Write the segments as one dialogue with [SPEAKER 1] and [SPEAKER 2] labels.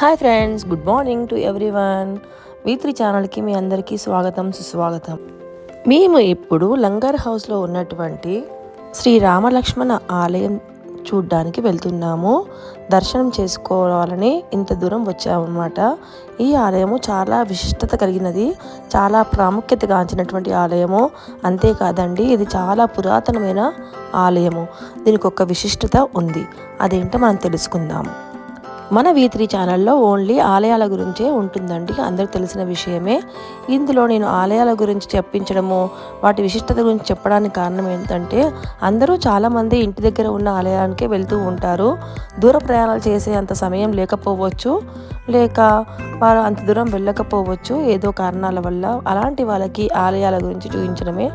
[SPEAKER 1] Hi friends good morning to everyone వీత్రి ఛానల్కి మీ అందరికీ స్వాగతం సుస్వాగతం. మేము ఇప్పుడు లంగర్ హౌస్లో ఉన్నటువంటి శ్రీ రామలక్ష్మణ ఆలయం చూడ్డానికి వెళ్తున్నాము. దర్శనం చేసుకోవాలని ఇంత దూరం వచ్చామన్నమాట. ఈ ఆలయము చాలా విశిష్టత కలిగినది చాలా ప్రాముఖ్యత గాంచినటువంటి ఆలయము. అంతేకాదండి ఇది చాలా పురాతనమైన ఆలయము. దీనికి ఒక విశిష్టత ఉంది అదేంటో మనం తెలుసుకుందాము. మన వీ త్రీ ఛానల్లో ఓన్లీ ఆలయాల గురించే ఉంటుందండి. అందరికి తెలిసిన విషయమే. ఇందులో నేను ఆలయాల గురించి చెప్పించడము వాటి విశిష్టత గురించి చెప్పడానికి కారణం ఏంటంటే అందరూ చాలామంది ఇంటి దగ్గర ఉన్న ఆలయానికే వెళ్తూ ఉంటారు. దూర ప్రయాణాలు చేసే అంత సమయం లేకపోవచ్చు. లేక వారు అంత దూరం వెళ్ళకపోవచ్చు. ఏదో కారణాల వల్ల అలాంటి వాళ్ళకి ఆలయాల గురించి చూపించడమే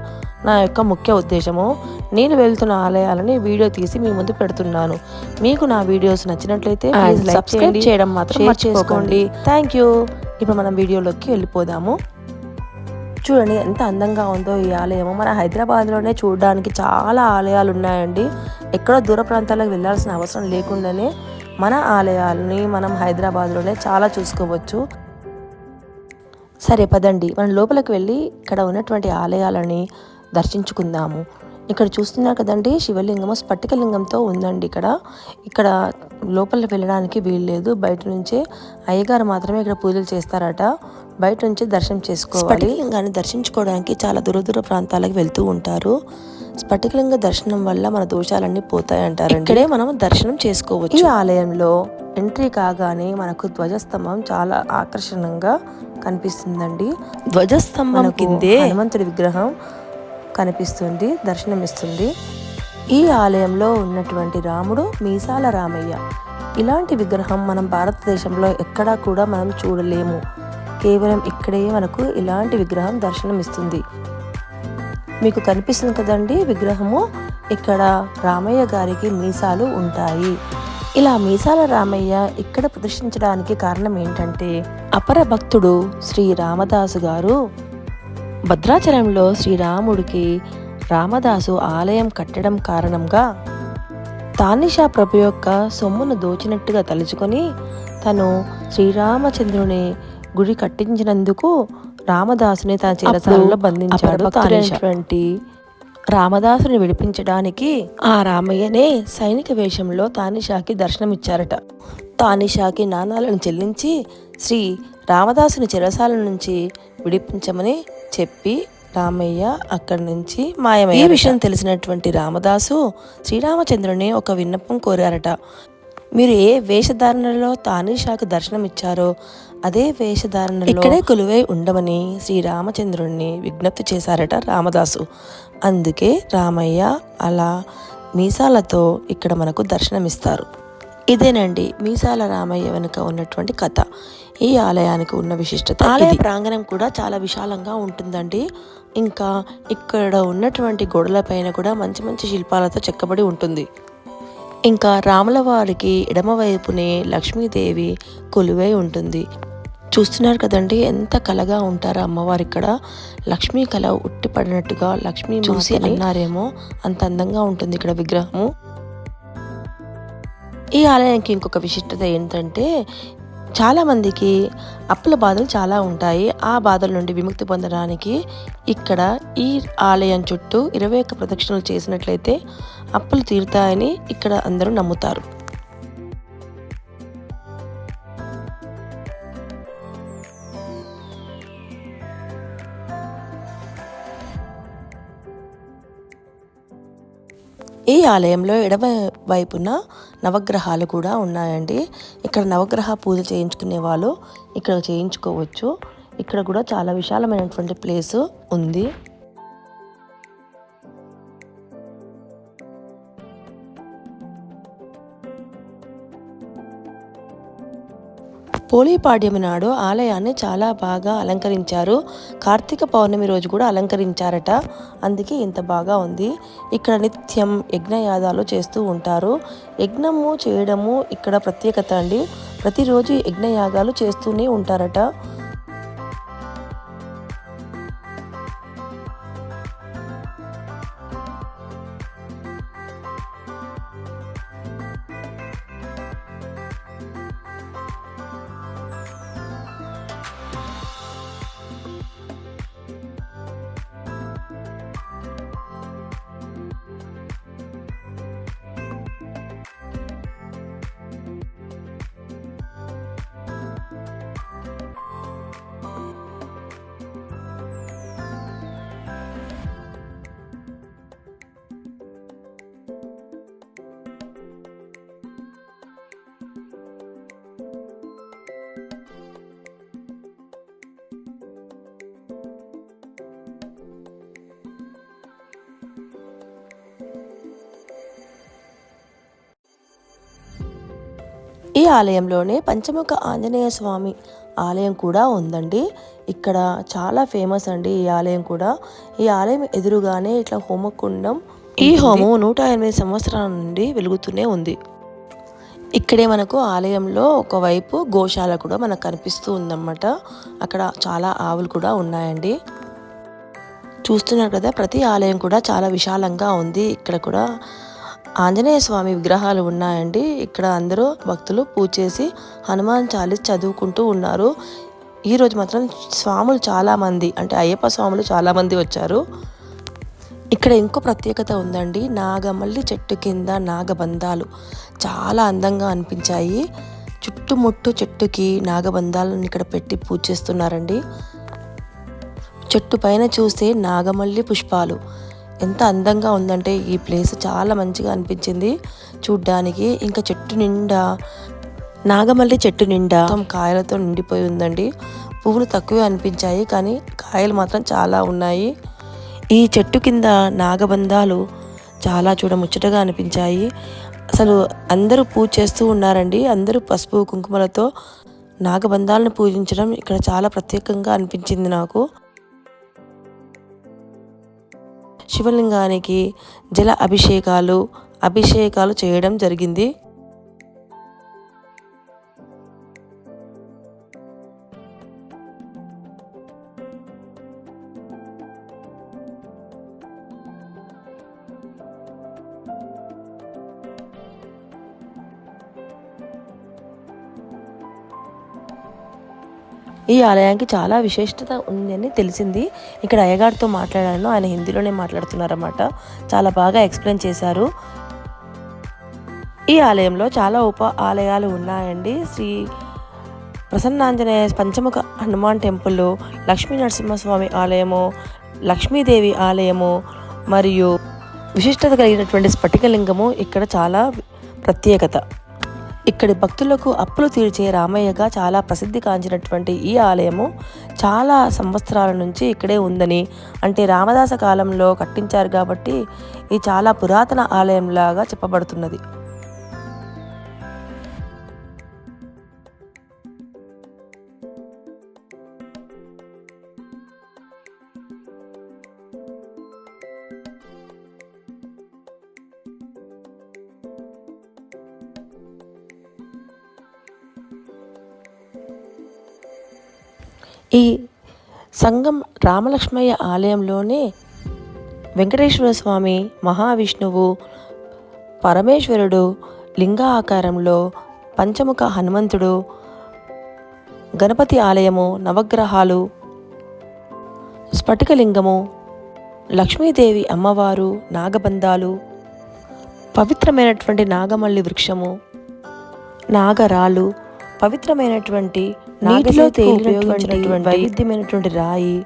[SPEAKER 1] నా యొక్క ముఖ్య ఉద్దేశము. నేను వెళ్తున్న ఆలయాలని వీడియో తీసి మీ ముందు పెడుతున్నాను. మీకు నా వీడియోస్ నచ్చినట్లయితే ప్లీజ్ సబ్స్క్రైబ్ చేయడం మాత్రం మర్చిపోకండి. థ్యాంక్ యూ ఇప్పుడు మనం వీడియోలోకి వెళ్ళిపోదాము. చూడండి ఎంత అందంగా ఉందో ఈ ఆలయము. మన హైదరాబాద్లోనే చూడడానికి చాలా ఆలయాలు ఉన్నాయండి. ఎక్కడో దూర ప్రాంతాలకు వెళ్ళాల్సిన అవసరం లేకుండానే మన ఆలయాలని మనం హైదరాబాద్లోనే చాలా చూసుకోవచ్చు. సరే పదండి. మనం లోపలికి వెళ్ళి ఇక్కడ ఉన్నటువంటి ఆలయాలని దర్శించుకుందాము. ఇక్కడ చూస్తున్నారు కదండి శివలింగము స్ఫటికలింగంతో ఉందండి ఇక్కడ. ఇక్కడ లోపలికి వెళ్ళడానికి వీల్లేదు బయట నుంచే అయ్యగారు మాత్రమే ఇక్కడ పూజలు చేస్తారట. బయట నుంచి దర్శనం చేసుకోవాలి. స్ఫటికలింగాన్ని దర్శించుకోవడానికి చాలా దూర దూర ప్రాంతాలకు వెళ్తూ ఉంటారు. స్ఫటికలింగ దర్శనం వల్ల మన దోషాలన్నీ పోతాయి అంటారు ఇక్కడే మనం దర్శనం చేసుకోవచ్చు. ఈ ఆలయంలో ఎంట్రీ కాగానే మనకు ధ్వజస్తంభం చాలా ఆకర్షణంగా కనిపిస్తుందండి. ధ్వజస్తంభం కిందే హనుమంతుడి విగ్రహం కనిపిస్తుంది దర్శనమిస్తుంది. ఈ ఆలయంలో ఉన్నటువంటి రాముడు మీసాల రామయ్య. ఇలాంటి విగ్రహం మనం భారతదేశంలో ఎక్కడా కూడా మనం చూడలేము. కేవలం ఇక్కడే మనకు ఇలాంటి విగ్రహం దర్శనమిస్తుంది. మీకు కనిపిస్తుంది కదండి విగ్రహము? ఇక్కడ రామయ్య గారికి మీసాలు ఉంటాయి. ఇలా మీసాల రామయ్య ఇక్కడ ప్రదర్శించడానికి కారణం ఏంటంటే అపర భక్తుడు శ్రీ రామదాసు గారు భద్రాచలంలో శ్రీరాముడికి రామదాసు ఆలయం కట్టడం కారణంగా తానిషా ప్రభు యొక్క సొమ్మును దోచినట్టుగా తలుచుకొని తను శ్రీరామచంద్రుని గుడి కట్టించినందుకు రామదాసుని తన చిరసాలలో బంధించాడు తానిషటువంటి రామదాసుని విడిపించడానికి ఆ రామయ్యనే సైనిక వేషంలో తానిషాకి దర్శనమిచ్చారట. తానిషాకి నాణాలను చెల్లించి శ్రీ రామదాసుని చెరసాల నుంచి విడిపించమని చెప్పి రామయ్య అక్కడి నుంచి మాయమయ్య ఈ విషయం తెలిసినటువంటి రామదాసు శ్రీరామచంద్రుని ఒక విన్నపం కోరారట. మీరు ఏ వేషధారణలో తానీషాకు దర్శనమిచ్చారో అదే వేషధారణలో ఇక్కడే కొలువై ఉండమని శ్రీరామచంద్రుణ్ణి విజ్ఞప్తి చేశారట రామదాసు. అందుకే రామయ్య అలా మీసాలతో ఇక్కడ మనకు దర్శనమిస్తారు. ఇదేనండి మీసాల రామయ్య వెనుక ఉన్నటువంటి కథ. ఈ ఆలయానికి ఉన్న విశిష్టత ఆలయ ప్రాంగణం కూడా చాలా విశాలంగా ఉంటుందండి. ఇంకా ఇక్కడ ఉన్నటువంటి గోడల పైన కూడా మంచి మంచి శిల్పాలతో చెక్కబడి ఉంటుంది. ఇంకా రాముల వారికి ఎడమవైపునే లక్ష్మీదేవి కొలువై ఉంటుంది. చూస్తున్నారు కదండి ఎంత కలగా ఉంటారో అమ్మవారు ఇక్కడ. లక్ష్మీ కళ ఉట్టిపడినట్టుగా లక్ష్మీ చూసి అన్నారేమో అంత అందంగా ఉంటుంది ఇక్కడ విగ్రహము. ఈ ఆలయానికి ఇంకొక విశిష్టత ఏంటంటే చాలామందికి అప్పుల బాధలు చాలా ఉంటాయి. ఆ బాధల నుండి విముక్తి పొందడానికి ఇక్కడ ఈ ఆలయం చుట్టూ ఇరవై ఒక్క ప్రదక్షిణలు చేసినట్లయితే అప్పులు తీరుతాయని ఇక్కడ అందరూ నమ్ముతారు. ఈ ఆలయంలో ఎడమ వైపున నవగ్రహాలు కూడా ఉన్నాయండి. ఇక్కడ నవగ్రహ పూజ చేయించుకునే వాళ్ళు ఇక్కడ చేయించుకోవచ్చు. ఇక్కడ కూడా చాలా విశాలమైనటువంటి ప్లేస్ ఉంది. పోలీపాడ్యమి నాడు ఆలయాన్ని చాలా బాగా అలంకరించారు. కార్తీక పౌర్ణమి రోజు కూడా అలంకరించారట. అందుకే ఇంత బాగా ఉంది. ఇక్కడ నిత్యం యజ్ఞయాగాలు చేస్తూ ఉంటారు. యజ్ఞము చేయడము ఇక్కడ ప్రత్యేకత అండి. ప్రతిరోజు యజ్ఞయాగాలు చేస్తూనే ఉంటారట. ఈ ఆలయంలోనే పంచముఖ ఆంజనేయ స్వామి ఆలయం కూడా ఉందండి. ఇక్కడ చాలా ఫేమస్ అండి ఈ ఆలయం కూడా. ఈ ఆలయం ఎదురుగానే ఇట్లా హోమకుండం ఈ హోమం నూట ఎనిమిది సంవత్సరాల నుండి వెలుగుతూనే ఉంది. ఇక్కడే మనకు ఆలయంలో ఒకవైపు గోశాల కూడా మనకు కనిపిస్తూ ఉందన్నమాట. అక్కడ చాలా ఆవులు కూడా ఉన్నాయండి. చూస్తున్నారు కదా ప్రతి ఆలయం కూడా చాలా విశాలంగా ఉంది. ఇక్కడ కూడా ఆంజనేయ స్వామి విగ్రహాలు ఉన్నాయండి. ఇక్కడ అందరూ భక్తులు పూజ చేసి హనుమాన్ చాలీస్ చదువుకుంటూ ఉన్నారు. ఈరోజు మాత్రం స్వాములు చాలామంది అంటే అయ్యప్ప స్వాములు చాలామంది వచ్చారు. ఇక్కడ ఇంకో ప్రత్యేకత ఉందండి. నాగమల్లి చెట్టు కింద నాగబంధాలు చాలా అందంగా అనిపించాయి. చుట్టుముట్టు చెట్టుకి నాగబంధాలను ఇక్కడ పెట్టి పూజ చేస్తున్నారండి. చెట్టు పైన చూస్తే నాగమల్లి పుష్పాలు ఎంత అందంగా ఉందంటే ఈ ప్లేస్ చాలా మంచిగా అనిపించింది. చూడ్డానికి ఇంకా చెట్టు నిండా నాగమల్లి చెట్టు నిండా కాయలతో నిండిపోయి ఉందండి. పువ్వులు తక్కువే అనిపించాయి కానీ కాయలు మాత్రం చాలా ఉన్నాయి. ఈ చెట్టు కింద నాగబంధాలు చాలా చూడ ముచ్చటగా అనిపించాయి. అసలు అందరూ పూజ చేస్తూ ఉన్నారండి. అందరూ పసుపు కుంకుమలతో నాగబంధాలను పూజించడం ఇక్కడ చాలా ప్రత్యేకంగా అనిపించింది నాకు. శివలింగానికి జల అభిషేకాలు అభిషేకాలు చేయడం జరిగింది. ఈ ఆలయానికి చాలా విశిష్టత ఉందని తెలిసింది. ఇక్కడ అయ్యగారితో మాట్లాడాను. ఆయన హిందీలోనే మాట్లాడుతున్నారన్నమాట. చాలా బాగా ఎక్స్ప్లెయిన్ చేశారు. ఈ ఆలయంలో చాలా ఉప ఆలయాలు ఉన్నాయండి. శ్రీ ప్రసన్నాంజనేయ పంచముఖ హనుమాన్ టెంపుల్ లక్ష్మీ నరసింహస్వామి ఆలయము లక్ష్మీదేవి ఆలయము మరియు విశిష్టత కలిగినటువంటి స్ఫటికలింగము ఇక్కడ చాలా ప్రత్యేకత. ఇక్కడి భక్తులకు అప్పులు తీర్చే రామయ్యగా చాలా ప్రసిద్ధి కాంచినటువంటి ఈ ఆలయము చాలా సంవత్సరాల నుంచి ఇక్కడే ఉందని అంటే రామదాస కాలంలో కట్టించారు కాబట్టి ఇది చాలా పురాతన ఆలయంలాగా చెప్పబడుతున్నది. ఈ సంగం రామలక్ష్మయ్య ఆలయంలోనే వెంకటేశ్వర స్వామి మహావిష్ణువు పరమేశ్వరుడు లింగ ఆకారంలో పంచముఖ హనుమంతుడు గణపతి ఆలయము నవగ్రహాలు స్ఫటికలింగము లక్ష్మీదేవి అమ్మవారు నాగబంధాలు పవిత్రమైనటువంటి నాగమల్లి వృక్షము నాగరాలు పవిత్రమైనటువంటి నీటిలో తేలినటువంటి వైవిధ్యమైనటువంటి రాయి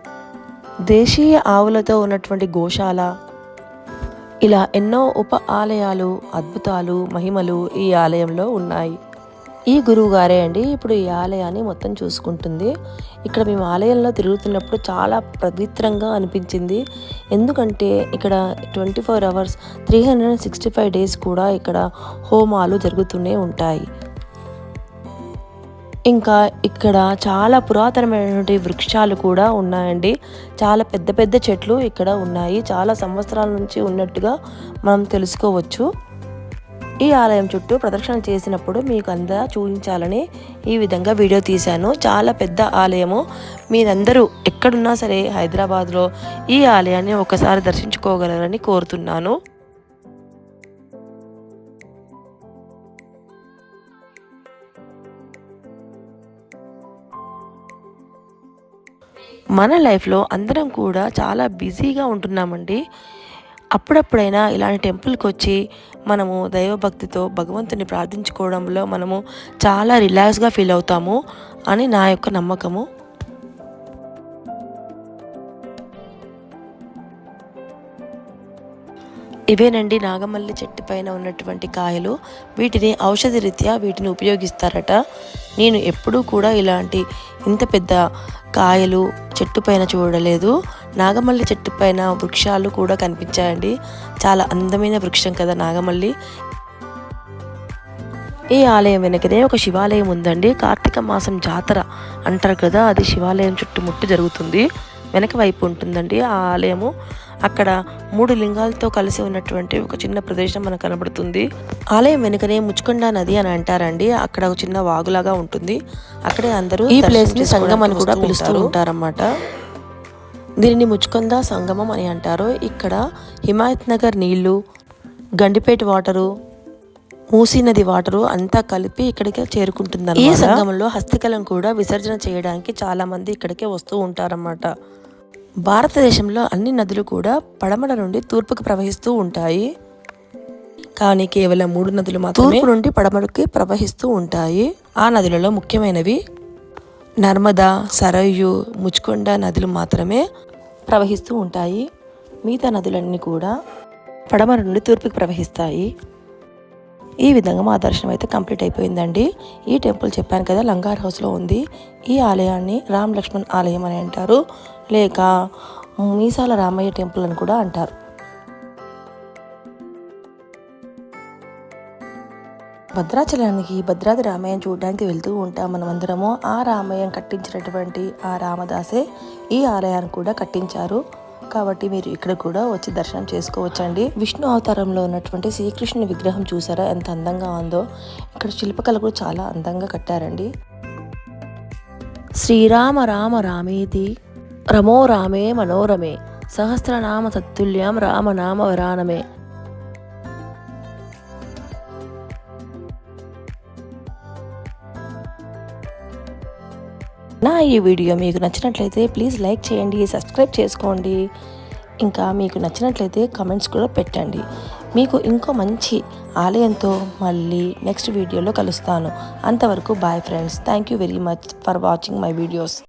[SPEAKER 1] దేశీయ ఆవులతో ఉన్నటువంటి గోశాల ఇలా ఎన్నో ఉప ఆలయాలు అద్భుతాలు మహిమలు ఈ ఆలయంలో ఉన్నాయి. ఈ గురువు గారే అండి ఇప్పుడు ఈ ఆలయాన్ని మొత్తం చూసుకుంటుంది. ఇక్కడ మేము ఆలయంలో తిరుగుతున్నప్పుడు చాలా పవిత్రంగా అనిపించింది. ఎందుకంటే ఇక్కడ twenty four hours three hundred sixty five days కూడా ఇక్కడ హోమాలు జరుగుతూనే ఉంటాయి. ఇంకా ఇక్కడ చాలా పురాతనమైనటువంటి వృక్షాలు కూడా ఉన్నాయండి. చాలా పెద్ద పెద్ద చెట్లు ఇక్కడ ఉన్నాయి. చాలా సంవత్సరాల నుంచి ఉన్నట్టుగా మనం తెలుసుకోవచ్చు. ఈ ఆలయం చుట్టూ ప్రదక్షిణ చేసినప్పుడు మీకు అందరూ చూపించాలని ఈ విధంగా వీడియో తీశాను. చాలా పెద్ద ఆలయము. మీరందరూ ఎక్కడున్నా సరే హైదరాబాద్లో ఈ ఆలయాన్ని ఒకసారి దర్శించుకోగలరని కోరుతున్నాను. మన లైఫ్లో అందరం కూడా చాలా బిజీగా ఉంటున్నామండి. అప్పుడప్పుడైనా ఇలాంటి టెంపుల్కి వచ్చి మనము దైవభక్తితో భగవంతుని ప్రార్థించుకోవడంలో మనము చాలా రిలాక్స్గా ఫీల్ అవుతాము అని నా యొక్క నమ్మకము. ఇవేనండి నాగమల్లి చెట్టు పైన ఉన్నటువంటి కాయలు. వీటిని ఔషధ రీత్యా వీటిని ఉపయోగిస్తారట. నేను ఎప్పుడూ కూడా ఇలాంటి ఇంత పెద్ద కాయలు చెట్టు పైన చూడలేదు. నాగమల్లి చెట్టు పైన వృక్షాలు కూడా కనిపించాయండి. చాలా అందమైన వృక్షం కదా నాగమల్లి. ఈ ఆలయం వెనకనే ఒక శివాలయం ఉందండి. కార్తీక మాసం జాతర అంటారు కదా అది శివాలయం చుట్టుముట్టు జరుగుతుంది. వెనక వైపు ఉంటుందండి ఆ ఆలయము. అక్కడ మూడు లింగాలతో కలిసి ఉన్నటువంటి ఒక చిన్న ప్రదేశం మనకు కనబడుతుంది. ఆలయం వెనుకనే ముచ్చుకొండ నది అని అంటారండి. అక్కడ ఒక చిన్న వాగులాగా ఉంటుంది. అక్కడే అందరూ ఈ ప్లేస్ని సంగం అని కూడా పిలుస్తూ ఉంటారన్నమాట. దీనిని ముచ్చుకొంద సంగమం అని అంటారు. ఇక్కడ హిమాయత్ నగర్ నీళ్ళు గండిపేట వాటరు మూసీ నది వాటరు అంతా కలిపి ఇక్కడికే చేరుకుంటుంది ఈ సంగమంలో హస్తికలను కూడా విసర్జన చేయడానికి చాలా మంది ఇక్కడికే వస్తూ ఉంటారన్నమాట. భారతదేశంలో అన్ని నదులు కూడా పడమర నుండి తూర్పుకు ప్రవహిస్తూ ఉంటాయి. కానీ కేవలం మూడు నదులు మాత్రమే తూర్పు నుండి పడమరకి ప్రవహిస్తూ ఉంటాయి. ఆ నదులలో ముఖ్యమైనవి నర్మదా సరయు ముచ్కొండ నదులు మాత్రమే ప్రవహిస్తూ ఉంటాయి. మిగతా నదులన్నీ కూడా పడమర నుండి తూర్పుకి ప్రవహిస్తాయి. ఈ విధంగా మా దర్శనం అయితే కంప్లీట్ అయిపోయిందండి. ఈ టెంపుల్ చెప్పాను కదా లంగార్ హౌస్లో ఉంది. ఈ ఆలయాన్ని రామ్ లక్ష్మణ్ ఆలయం అని అంటారు. లేక మీసాల రామయ్య టెంపుల్ అని కూడా అంటారు. భద్రాచలానికి భద్రాద్రి రామాయణం చూడడానికి వెళ్తూ ఉంటాం మనమందరము. ఆ రామయ్యం కట్టించినటువంటి ఆ రామదాసే ఈ ఆలయాన్ని కూడా కట్టించారు. కాబట్టి మీరు ఇక్కడ కూడా వచ్చి దర్శనం చేసుకోవచ్చండి. విష్ణు అవతారంలో ఉన్నటువంటి శ్రీకృష్ణుని విగ్రహం చూసారా? ఎంత అందంగా ఉందో. ఇక్కడ శిల్పకళ కూడా చాలా అందంగా కట్టారండి. శ్రీరామ రామ రామేతి. రమో రామే మనోరమే సహస్రనామ తత్తుల్యం రామనామ వరానమే నా ఈ వీడియో మీకు నచ్చినట్లయితే ప్లీజ్ లైక్ చేయండి సబ్స్క్రైబ్ చేసుకోండి. ఇంకా మీకు నచ్చినట్లయితే కమెంట్స్ కూడా పెట్టండి. మీకు ఇంకో మంచి ఆలయంతో మళ్ళీ నెక్స్ట్ వీడియోలో కలుస్తాను. అంతవరకు bye friends thank you very much for watching my videos.